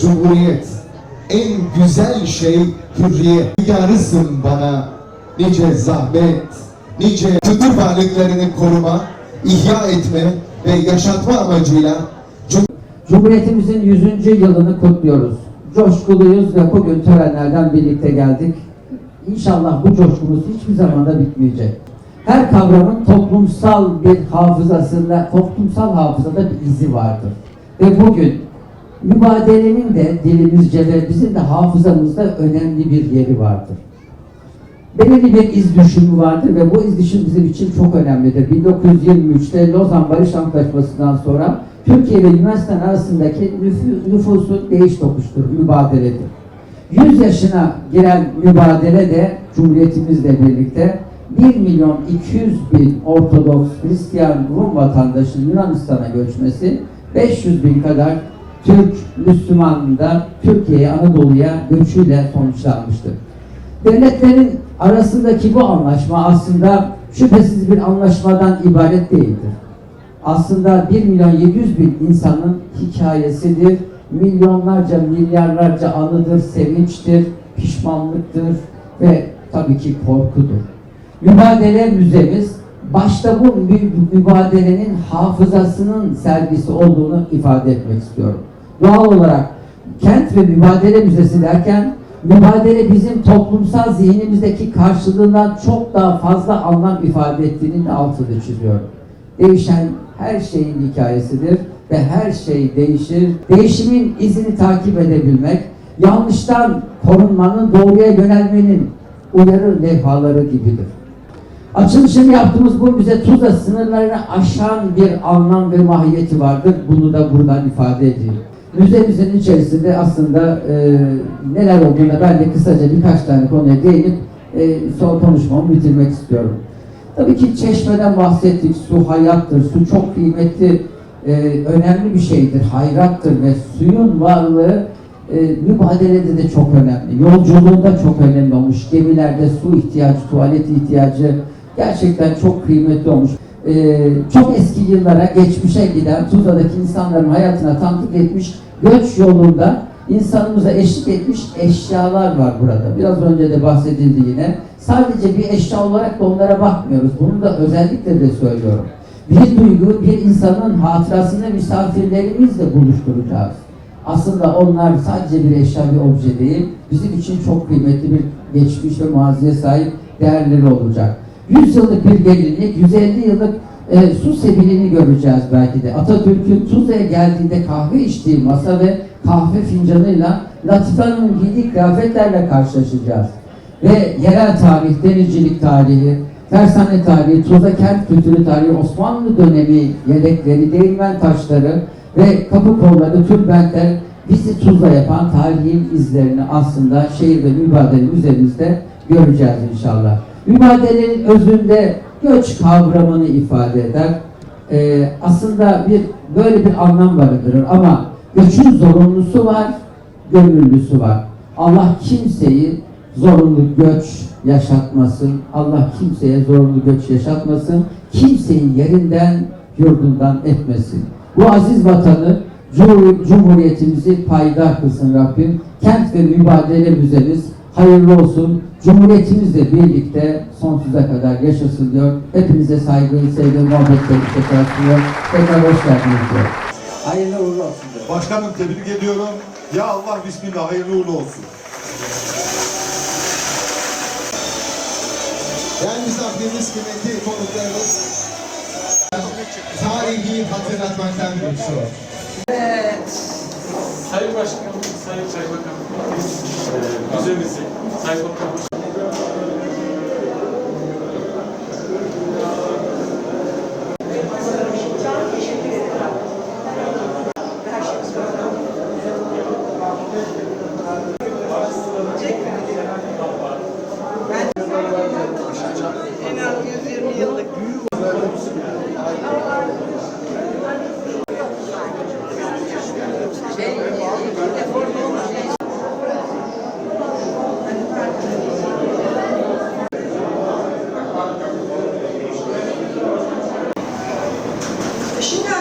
Cumhuriyet en güzel şey hürriyet. Yarısın bana nice zahmet, nice kültür varlıklarını koruma, ihya etme ve yaşatma amacıyla Cumhuriyetimizin 100. yılını kutluyoruz. Coşkuluyuz ve bugün törenlerden birlikte geldik. İnşallah bu coşkumuz hiçbir zaman da bitmeyecek. Her kavramın toplumsal bir hafızasında, toplumsal hafızada bir izi vardır. Ve bugün mübadelenin de dilimizce ve bizim de hafızamızda önemli bir yeri vardır. Belirli bir iz düşümü vardır ve bu iz düşüm bizim için çok önemlidir. 1923'te Lozan Barış Antlaşması'ndan sonra Türkiye ve Yunanistan arasındaki nüfu- nüfusun değiş tokuştur, mübadeledir. 100 yaşına giren mübadele de Cumhuriyetimizle birlikte 1 milyon 200 bin Ortodoks Hristiyan Rum vatandaşının Yunanistan'a göçmesi 500 bin kadar Türk Müslümanın da Türkiye'ye Anadolu'ya göçüyle sonuçlanmıştır. Devletlerin arasındaki bu anlaşma aslında şüphesiz bir anlaşmadan ibaret değildir. Aslında 1 milyon 700 bin insanın hikayesidir. Milyonlarca, milyarlarca anıdır, sevinçtir, pişmanlıktır ve tabii ki korkudur. Mübadele müzemiz başta bu mü- mübadelenin hafızasının sergisi olduğunu ifade etmek istiyorum. Doğal olarak kent ve mübadele müzesi derken mübadele bizim toplumsal zihnimizdeki karşılığından çok daha fazla anlam ifade ettiğinin de altını çiziyorum. Değişen her şeyin hikayesidir ve her şey değişir. Değişimin izini takip edebilmek, yanlıştan korunmanın, doğruya yönelmenin uyarı levhaları gibidir. Açılışını yaptığımız bu müze Tuzla sınırlarını aşan bir anlam ve mahiyeti vardır. Bunu da buradan ifade edeyim. Müzemizin içerisinde aslında e, neler olduğuna ben de kısaca birkaç tane konuya değinip e, son konuşmamı bitirmek istiyorum. Tabii ki çeşmeden bahsettik. Su hayattır. Su çok kıymetli, e, önemli bir şeydir. Hayrattır ve suyun varlığı e, mübadelede de çok önemli. Yolculuğunda çok önemli olmuş. Gemilerde su ihtiyacı, tuvalet ihtiyacı gerçekten çok kıymetli olmuş. E, çok eski yıllara, geçmişe giden Tuzla'daki insanların hayatına tanıklık etmiş göç yolunda insanımıza eşlik etmiş eşyalar var burada. Biraz önce de bahsedildi yine. Sadece bir eşya olarak da onlara bakmıyoruz. Bunu da özellikle de söylüyorum. Bir duygu, bir insanın hatırasını misafirlerimizle buluşturacağız. Aslında onlar sadece bir eşya, bir obje değil, bizim için çok kıymetli bir geçmiş ve maziye sahip değerleri olacak. 100 yıllık bir gelinlik, 150 yıllık e, su sebilini göreceğiz belki de. Atatürk'ün Tuzla'ya geldiğinde kahve içtiği masa ve kahve fincanıyla Latife Hanım'ın giydiği kıyafetlerle karşılaşacağız. Ve yerel tarih, denizcilik tarihi, tersane tarihi, Tuzla kent kültürü tarihi, Osmanlı dönemi yelekleri, değirmen taşları ve kapı kolları, tülbentler bizi Tuzla yapan tarihin izlerini aslında şehir ve mübadele müzemizde göreceğiz inşallah. Mübadelenin özünde göç kavramını ifade eder. Ee, aslında bir böyle bir anlam barındırır ama göçün zorunlusu var, gönüllüsü var. Allah kimseyi zorunlu göç yaşatmasın. Allah kimseye zorunlu göç yaşatmasın. Kimseyi yerinden, yurdundan etmesin. Bu aziz vatanı, Cumhur- Cumhuriyetimizi payidar kılsın Rabbim. Kent ve mübadele müzemiz hayırlı olsun. Cumhuriyetimizle birlikte sonsuza kadar yaşasın diyor. Hepinize saygı, sevgi, muhabbetleri tekrar sunuyor. Tekrar hoş geldiniz diyor. Hayırlı uğurlu olsun diyor. Başkanım tebrik ediyorum. Ya Allah bismillah hayırlı uğurlu olsun. Değerli misafirimiz, kıymetli konuklarımız, tarihi hatırlatmaktan geçiyor. Sayın Başkanım, Sayın Kaymakam, biz e, müzemizi kaymakamımız Thank you. Şimdi